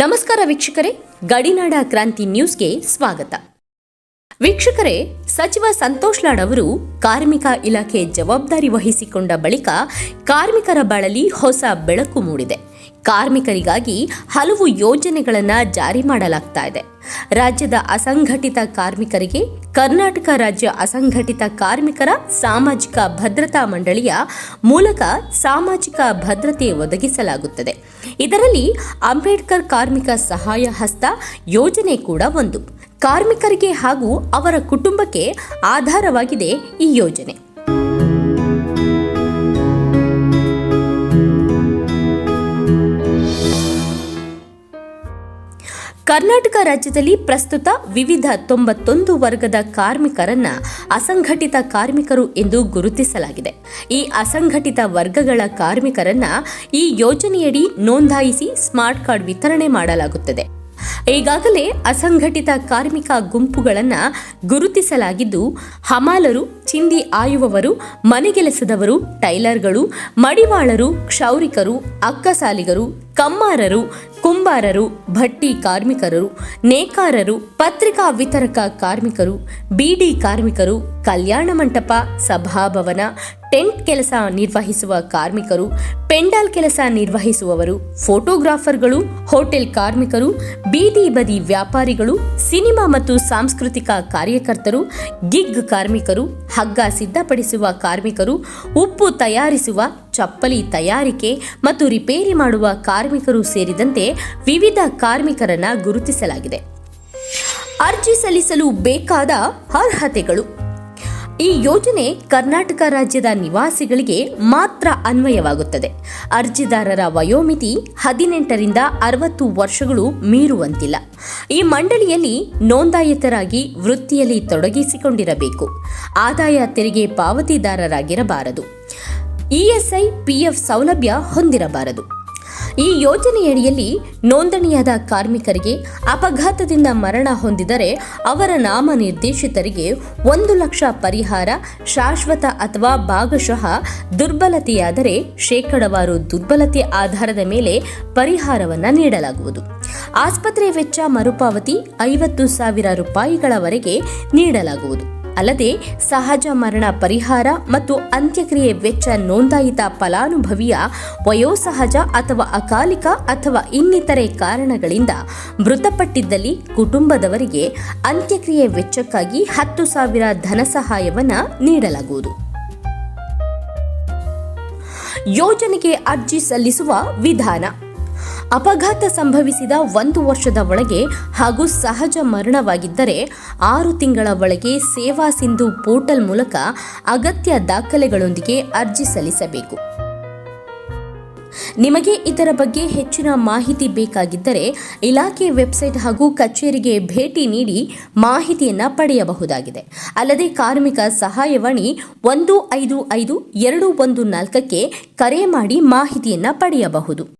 ನಮಸ್ಕಾರ ವೀಕ್ಷಕರೇ, ಗಡಿನಾಡ ಕ್ರಾಂತಿ ನ್ಯೂಸ್ಗೆ ಸ್ವಾಗತ. ವೀಕ್ಷಕರೇ, ಸಚಿವ ಸಂತೋಷ್ ಲಾಡ್ ಅವರು ಕಾರ್ಮಿಕ ಇಲಾಖೆ ಜವಾಬ್ದಾರಿ ವಹಿಸಿಕೊಂಡ ಬಳಿಕ ಕಾರ್ಮಿಕರ ಬಳಲಿ ಹೊಸ ಬೆಳಕು ಮೂಡಿದೆ. ಕಾರ್ಮಿಕರಿಗಾಗಿ ಹಲವು ಯೋಜನೆಗಳನ್ನು ಜಾರಿ ಮಾಡಲಾಗ್ತಾ ಇದೆ. ರಾಜ್ಯದ ಅಸಂಘಟಿತ ಕಾರ್ಮಿಕರಿಗೆ ಕರ್ನಾಟಕ ರಾಜ್ಯ ಅಸಂಘಟಿತ ಕಾರ್ಮಿಕರ ಸಾಮಾಜಿಕ ಭದ್ರತಾ ಮಂಡಳಿಯ ಮೂಲಕ ಸಾಮಾಜಿಕ ಭದ್ರತೆ ಒದಗಿಸಲಾಗುತ್ತದೆ. ಇದರಲ್ಲಿ ಅಂಬೇಡ್ಕರ್ ಕಾರ್ಮಿಕ ಸಹಾಯ ಹಸ್ತ ಯೋಜನೆ ಕೂಡ ಒಂದು. ಕಾರ್ಮಿಕರಿಗೆ ಹಾಗೂ ಅವರ ಕುಟುಂಬಕ್ಕೆ ಆಧಾರವಾಗಿದೆ ಈ ಯೋಜನೆ. ಕರ್ನಾಟಕ ರಾಜ್ಯದಲ್ಲಿ ಪ್ರಸ್ತುತ ವಿವಿಧ ತೊಂಬತ್ತೊಂದು ವರ್ಗದ ಕಾರ್ಮಿಕರನ್ನ ಅಸಂಘಟಿತ ಕಾರ್ಮಿಕರು ಎಂದು ಗುರುತಿಸಲಾಗಿದೆ. ಈ ಅಸಂಘಟಿತ ವರ್ಗಗಳ ಕಾರ್ಮಿಕರನ್ನ ಈ ಯೋಜನೆಯಡಿ ನೋಂದಾಯಿಸಿ ಸ್ಮಾರ್ಟ್ ಕಾರ್ಡ್ ವಿತರಣೆ ಮಾಡಲಾಗುತ್ತದೆ. ಈಗಾಗಲೇ ಅಸಂಘಟಿತ ಕಾರ್ಮಿಕ ಗುಂಪುಗಳನ್ನು ಗುರುತಿಸಲಾಗಿದ್ದು, ಹಮಾಲರು, ಚಿಂದಿ ಆಯುವವರು, ಮನೆಗೆಲಸದವರು, ಟೈಲರ್ಗಳು, ಮಡಿವಾಳರು, ಕ್ಷೌರಿಕರು, ಅಕ್ಕಸಾಲಿಗರು, ಕಮ್ಮಾರರು ಕುಂಬಾರರು, ಭಟ್ಟಿ ಕಾರ್ಮಿಕರು, ನೇಕಾರರು, ಪತ್ರಿಕಾ ವಿತರಕ ಕಾರ್ಮಿಕರು, ಬಿಡಿ ಕಾರ್ಮಿಕರು, ಕಲ್ಯಾಣ ಮಂಟಪ, ಸಭಾಭವನ, ಟೆಂಟ್ ಕೆಲಸ ನಿರ್ವಹಿಸುವ ಕಾರ್ಮಿಕರು, ಪೆಂಡಾಲ್ ಕೆಲಸ ನಿರ್ವಹಿಸುವವರು, ಫೋಟೋಗ್ರಾಫರ್ಗಳು, ಹೋಟೆಲ್ ಕಾರ್ಮಿಕರು, ಬೀದಿ ಬದಿ ವ್ಯಾಪಾರಿಗಳು, ಸಿನಿಮಾ ಮತ್ತು ಸಾಂಸ್ಕೃತಿಕ ಕಾರ್ಯಕರ್ತರು, ಗಿಗ್ ಕಾರ್ಮಿಕರು, ಹಗ್ಗ ಸಿದ್ಧಪಡಿಸುವ ಕಾರ್ಮಿಕರು, ಉಪ್ಪು ತಯಾರಿಸುವ ಚಪ್ಪಲಿ ತಯಾರಿಕೆ ಮತ್ತು ರಿಪೇರಿ ಮಾಡುವ ಕಾರ್ಮಿಕರು ಸೇರಿದಂತೆ ವಿವಿಧ ಕಾರ್ಮಿಕರನ್ನ ಗುರುತಿಸಲಾಗಿದೆ. ಅರ್ಜಿ ಸಲ್ಲಿಸಲು ಬೇಕಾದ ಅರ್ಹತೆಗಳು. ಈ ಯೋಜನೆ ಕರ್ನಾಟಕ ರಾಜ್ಯದ ನಿವಾಸಿಗಳಿಗೆ ಮಾತ್ರ ಅನ್ವಯವಾಗುತ್ತದೆ. ಅರ್ಜಿದಾರರ ವಯೋಮಿತಿ ಹದಿನೆಂಟರಿಂದ ಅರವತ್ತು ವರ್ಷಗಳು ಮೀರುವಂತಿಲ್ಲ. ಈ ಮಂಡಳಿಯಲ್ಲಿ ನೋಂದಾಯಿತರಾಗಿ ವೃತ್ತಿಯಲ್ಲಿ ತೊಡಗಿಸಿಕೊಂಡಿರಬೇಕು. ಆದಾಯ ತೆರಿಗೆ ಪಾವತಿದಾರರಾಗಿರಬಾರದು. ಇಎಸ್ಐ ಪಿಎಫ್ ಸೌಲಭ್ಯ ಹೊಂದಿರಬಾರದು. ಈ ಯೋಜನೆಯಡಿಯಲ್ಲಿ ನೋಂದಣಿಯಾದ ಕಾರ್ಮಿಕರಿಗೆ ಅಪಘಾತದಿಂದ ಮರಣ ಹೊಂದಿದರೆ ಅವರ ನಾಮ ನಿರ್ದೇಶಿತರಿಗೆ ಒಂದು ಲಕ್ಷ ಪರಿಹಾರ, ಶಾಶ್ವತ ಅಥವಾ ಭಾಗಶಃ ದುರ್ಬಲತೆಯಾದರೆ ಶೇಕಡವಾರು ದುರ್ಬಲತೆ ಆಧಾರದ ಮೇಲೆ ಪರಿಹಾರವನ್ನು ನೀಡಲಾಗುವುದು. ಆಸ್ಪತ್ರೆ ವೆಚ್ಚ ಮರುಪಾವತಿ ಐವತ್ತು ಸಾವಿರ ರೂಪಾಯಿಗಳವರೆಗೆ ನೀಡಲಾಗುವುದು. ಅಲ್ಲದೆ ಸಹಜ ಮರಣ ಪರಿಹಾರ ಮತ್ತು ಅಂತ್ಯಕ್ರಿಯೆ ವೆಚ್ಚ ನೋಂದಾಯಿತ ಫಲಾನುಭವಿಯ ವಯೋಸಹಜ ಅಥವಾ ಅಕಾಲಿಕ ಅಥವಾ ಇನ್ನಿತರೆ ಕಾರಣಗಳಿಂದ ಮೃತಪಟ್ಟಿದ್ದಲ್ಲಿ ಕುಟುಂಬದವರಿಗೆ ಅಂತ್ಯಕ್ರಿಯೆ ವೆಚ್ಚಕ್ಕಾಗಿ ಹತ್ತು ಸಾವಿರ ಧನ ಸಹಾಯವನ್ನು ನೀಡಲಾಗುವುದು. ಯೋಜನೆಗೆ ಅರ್ಜಿ ಸಲ್ಲಿಸುವ ವಿಧಾನ. ಅಪಘಾತ ಸಂಭವಿಸಿದ ಒಂದು ವರ್ಷದ ಒಳಗೆ ಹಾಗೂ ಸಹಜ ಮರಣವಾಗಿದ್ದರೆ ಆರು ತಿಂಗಳ ಒಳಗೆ ಸೇವಾ ಸಿಂಧು ಪೋರ್ಟಲ್ ಮೂಲಕ ಅಗತ್ಯ ದಾಖಲೆಗಳೊಂದಿಗೆ ಅರ್ಜಿ ಸಲ್ಲಿಸಬೇಕು. ನಿಮಗೆ ಇದರ ಬಗ್ಗೆ ಹೆಚ್ಚಿನ ಮಾಹಿತಿ ಬೇಕಾಗಿದ್ದರೆ ಇಲಾಖೆ ವೆಬ್ಸೈಟ್ ಹಾಗೂ ಕಚೇರಿಗೆ ಭೇಟಿ ನೀಡಿ ಮಾಹಿತಿಯನ್ನು ಪಡೆಯಬಹುದಾಗಿದೆ. ಅಲ್ಲದೆ ಕಾರ್ಮಿಕ ಸಹಾಯವಾಣಿ ಒಂದು ಐದು ಐದು ಎರಡು ಒಂದು ನಾಲ್ಕಕ್ಕೆ ಕರೆ ಮಾಡಿ ಮಾಹಿತಿಯನ್ನು ಪಡೆಯಬಹುದು.